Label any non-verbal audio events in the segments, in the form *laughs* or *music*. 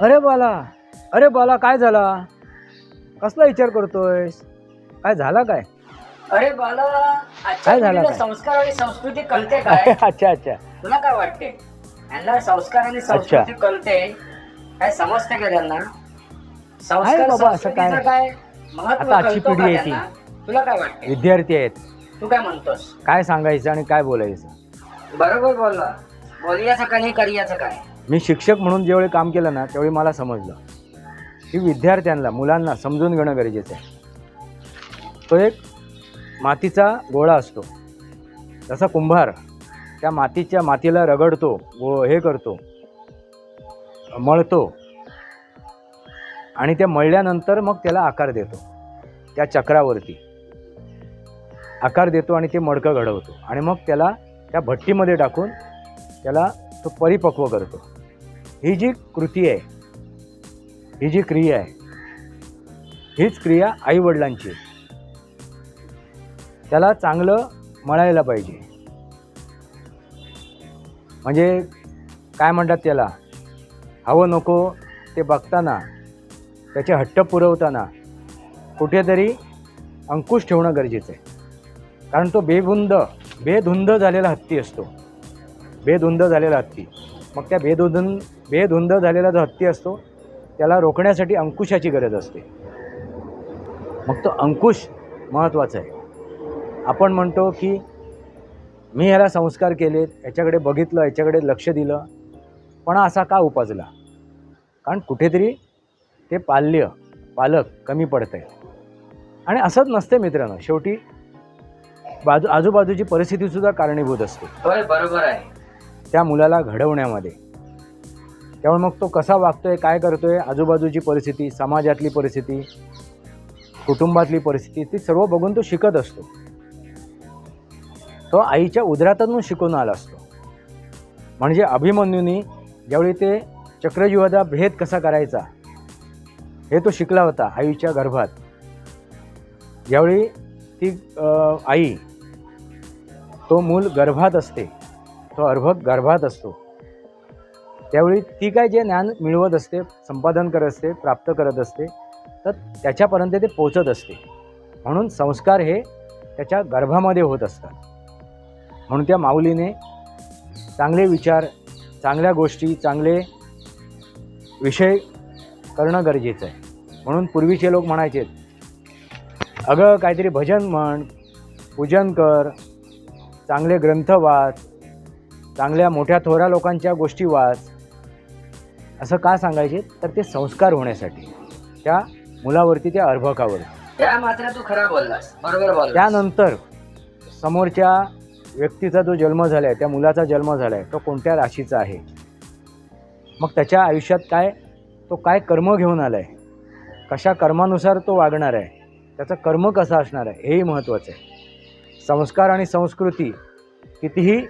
अरे बाला अरे बाला काय झाला? कसला विचार करतोयस? काय झाला काय? अरे बाला आजच्या काय झालं पिढीला काय? संस्कार आणि संस्कृती कळते *laughs* काय? अच्छा अच्छा. तुला काय वाटते? संस्कार आणि संस्कृती कळते. काय समजते का त्यांना? आहे संस्कार बाबा, असं काय? संस्कृतीचं काय? महत्त्व आता आजची कळतं का पिढी आहे ती. त्यांना? तुला काय वाटते विद्यार्थी आहेत. तू काय म्हणतोस? काय सांगायचं आणि काय बोलायचं? बरोबर बोलला. बोलियाचं काय करियाचं काय? मी शिक्षक म्हणून ज्यावेळी काम केलं ना त्यावेळी मला समजलं. की विद्यार्थ्यांना मुलांना समजून घेणं गरजेचं आहे. तो एक मातीचा गोळा असतो. जसा कुंभार. त्या मातीच्या मातीला रगडतो व हे करतो. मळतो. आणि त्या मळल्यानंतर मग त्याला आकार देतो. त्या चक्रावरती. आकार देतो आणि ते मडकं घडवतो. आणि मग त्याला त्या भट्टीमध्ये टाकून त्याला तो परिपक्व करतो. ही जी कृती आहे ही जी क्रिया आहे हीच क्रिया आईवडिलांची त्याला चांगलं मळायला पाहिजे. म्हणजे काय म्हणतात त्याला? हवं नको ते बघताना त्याचे हट्ट पुरवताना कुठेतरी अंकुश ठेवणं गरजेचं आहे. कारण तो बेबुंद बेधुंद झालेला हत्ती असतो. बेधुंद झालेला हत्ती. मग त्या बेधुंद बेधुंद झालेला जो हत्ती असतो त्याला रोखण्यासाठी अंकुशाची गरज असते. मग तो अंकुश महत्त्वाचा आहे. आपण म्हणतो की मी ह्याला संस्कार केलेत याच्याकडे बघितलं याच्याकडे लक्ष दिलं पण असा का उपजला? कारण कुठेतरी ते पाल्य पालक कमी पडत आहे आणि असंच नसते मित्रांनो शेवटी बाजू आजूबाजूची परिस्थितीसुद्धा कारणीभूत असते. बरोबर आहे. त्या मुलाला घडवण्यामध्ये. त्यामुळे मग तो कसा वागतोय काय करतोय आजूबाजूची परिस्थिती समाजातली परिस्थिती कुटुंबातली परिस्थिती ती सर्व बघून तो शिकत असतो. तो आईच्या उदरातून शिकून आला असतो. म्हणजे अभिमन्यूनी ज्यावेळी ते चक्रव्यूहाचा भेद कसा करायचा हे तो शिकला होता आईच्या गर्भात. ज्यावेळी ती आई तो मूल गर्भात असते तो अर्भक गर्भात असतो त्यावेळी ती काय जे ज्ञान मिळवत असते संपादन करत असते प्राप्त करत असते तर त्याच्यापर्यंत ते पोचत असते. म्हणून संस्कार हे त्याच्या गर्भामध्ये होत असतात. म्हणून त्या माऊलीने चांगले विचार चांगल्या गोष्टी चांगले विषय करणं गरजेचं आहे. म्हणून पूर्वीचे लोक म्हणायचे अगं काहीतरी भजन म्हण पूजन कर चांगले ग्रंथ वाच चांगल्या मोठ्या थोऱ्या लोकांच्या गोष्टी वाच. असं का सांगायचे? तर ते संस्कार होण्यासाठी. त्या मुलावरती त्या अर्भकावर. त्या मात्र तू खरा बोललास. बरोबर त्यानंतर समोरच्या व्यक्तीचा जो जन्म झाला आहे त्या मुलाचा जन्म झाला आहे तो कोणत्या राशीचा आहे? मग त्याच्या आयुष्यात काय तो काय कर्म घेऊन आला आहे कशा कर्मानुसार तो वागणार आहे? त्याचं कर्म कसं असणार आहे? हेही महत्त्वाचं आहे. संस्कार आणि संस्कृती कितीही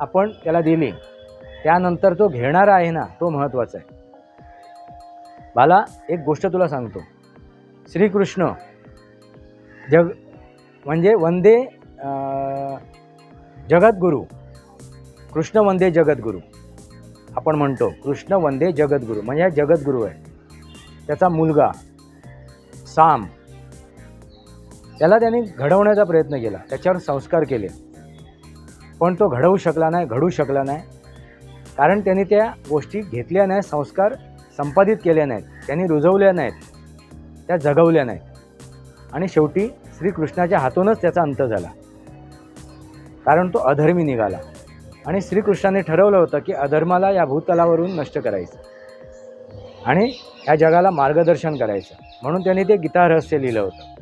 आपण त्याला दिली त्यानंतर तो घेणारा आहे ना तो महत्त्वाचा आहे. बाला एक गोष्ट तुला सांगतो. श्रीकृष्ण जग म्हणजे वंदे जगद्गुरू. कृष्ण वंदे जगद्गुरू. आपण म्हणतो कृष्ण वंदे जगद्गुरू. म्हणजे हा जगद्गुरू आहे त्याचा मुलगा साम त्याला त्यांनी घडवण्याचा प्रयत्न केला. त्याच्यावर संस्कार केले. पण तो घडवू शकला नाही घडू शकला नाही. कारण त्यांनी त्या गोष्टी घेतल्या नाहीत संस्कार संपादित केल्या नाहीत. त्यांनी रुजवल्या नाहीत. त्या जगवल्या नाहीत. आणि शेवटी श्रीकृष्णाच्या हातूनच त्याचा अंत झाला. कारण तो अधर्मी निघाला. आणि श्रीकृष्णाने ठरवलं होतं की अधर्माला या भूतलावरून नष्ट करायचं. आणि या जगाला मार्गदर्शन करायचं. म्हणून त्यांनी ते गीता रहस्य लिहिलं होतं.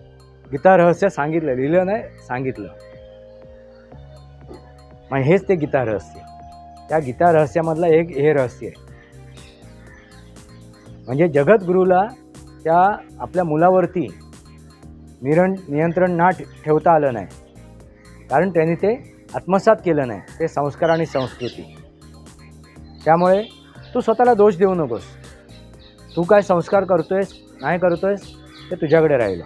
गीता रहस्य सांगितलं लिहिलं नाही सांगितलं. मग हेच ते गीता रहस्य. त्या गीता रहस्यामधलं एक हे रहस्य आहे. म्हणजे जगद्गुरूला त्या आपल्या मुलावरती निरण नियंत्रण ना ठेवता आलं नाही. कारण त्यांनी ते आत्मसात केलं नाही ते संस्कार आणि संस्कृती. त्यामुळे तू स्वतःला दोष देऊ नकोस. तू काय संस्कार करतोयस नाही करतोयस ते तुझ्याकडे राहिलं.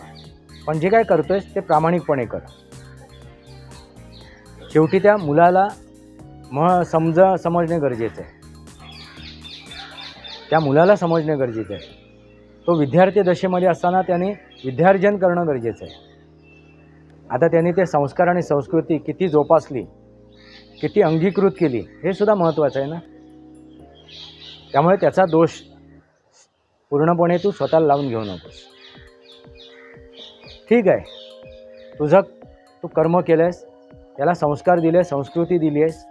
पण जे काय करतोयस ते प्रामाणिकपणे कर. शेवटी त्या मुलाला म समज समजणे गरजेचं आहे. त्या मुलाला समजणे गरजेचं आहे. तो विद्यार्थी दशेमध्ये असताना त्याने विद्यार्जन करणं गरजेचं आहे. आता त्यांनी ते संस्कार आणि संस्कृती किती जोपासली किती अंगीकृत केली हे सुद्धा महत्त्वाचं आहे ना? त्यामुळे त्याचा दोष पूर्णपणे तू स्वतःला लावून घेऊ नकोस. ठीक आहे. तुझं तू कर्म केलं आहेस त्याला संस्कार दिले संस्कृती दिली आहेस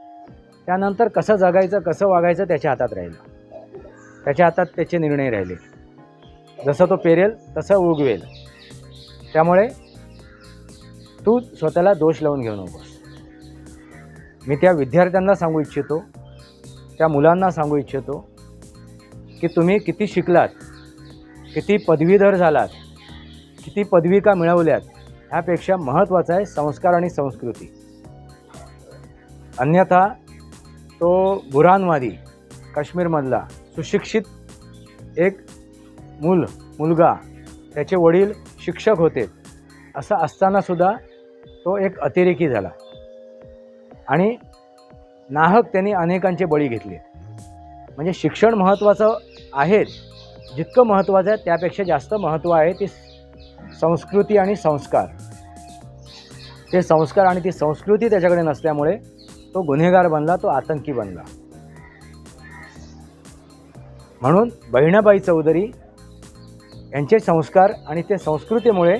त्यानंतर कसं जगायचं कसं वागायचं त्याच्या हातात राहिलं. त्याच्या हातात त्याचे निर्णय राहिले. जसं तो पेरेल तसं उगवेल. त्यामुळे तू स्वतःला दोष लावून घेऊ नकोस. मी त्या विद्यार्थ्यांना सांगू इच्छितो त्या मुलांना सांगू इच्छितो की तुम्ही किती शिकलात किती पदवीधर झालात किती पदविका मिळवल्यात ह्यापेक्षा महत्त्वाचं आहे संस्कार आणि संस्कृती. अन्यथा तो बुरानवादी काश्मीरमधला सुशिक्षित एक मूल मुलगा त्याचे वडील शिक्षक होते असं असतानासुद्धा तो एक अतिरेकी झाला. आणि नाहक त्यांनी अनेकांचे बळी घेतले. म्हणजे शिक्षण महत्त्वाचं आहेच जितकं महत्त्वाचं आहे त्यापेक्षा जास्त महत्त्व आहे ती संस्कृती आणि संस्कार. ते संस्कार आणि ती संस्कृती त्याच्याकडे नसल्यामुळे तो गुन्हेगार बनला तो आतंकी बनला. म्हणून बहिणाबाई चौधरी यांचे संस्कार आणि ते संस्कृतीमुळे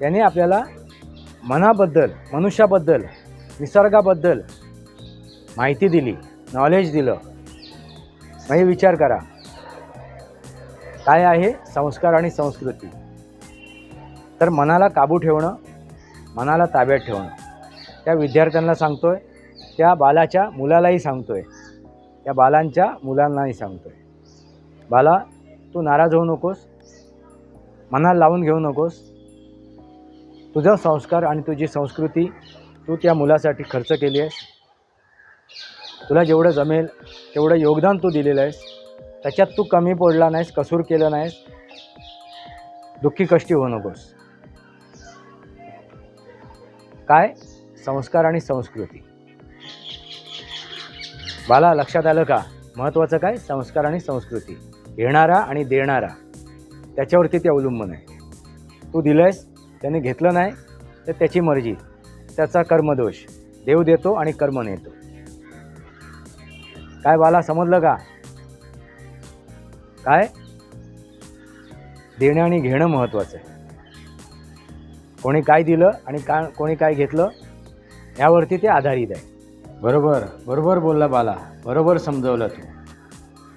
त्यांनी आपल्याला मनाबद्दल मनुष्याबद्दल निसर्गाबद्दल माहिती दिली नॉलेज दिलं. म्हणजे विचार करा. काय आहे संस्कार आणि संस्कृती? तर मनाला काबू ठेवणं मनाला ताब्यात ठेवणं. त्या विद्यार्थ्यांना सांगतोय त्या बालाच्या मुलालाही सांगतोय. त्या बालांच्या मुलांनाही सांगतोय. बाला तू नाराज होऊ नकोस. मनाला लावून घेऊ नकोस. तुझा संस्कार आणि तुझी संस्कृती तू त्या मुलासाठी खर्च केली आहेस. तुला जेवढं जमेल तेवढं योगदान तू दिलेलं आहेस. त्याच्यात तू कमी पडला नाहीस कसूर केलं नाहीस. दुःखी कष्टी होऊ नकोस. काय? संस्कार आणि संस्कृती. बाला लक्षात आलं का? महत्त्वाचं काय? संस्कार आणि संस्कृती. घेणारा आणि देणारा. त्याच्यावरती ते अवलंबून आहे. तू दिलंयस त्याने घेतलं नाही तर त्याची मर्जी. त्याचा कर्मदोष. देव देतो आणि कर्म नेतो. काय बाला समजलं का? काय? देणं आणि घेणं महत्त्वाचं आहे. कोणी काय दिलं आणि का कोणी काय घेतलं यावरती ते आधारित आहे. बरोबर बरोबर बोलला बाला. बरोबर समजवलं तू.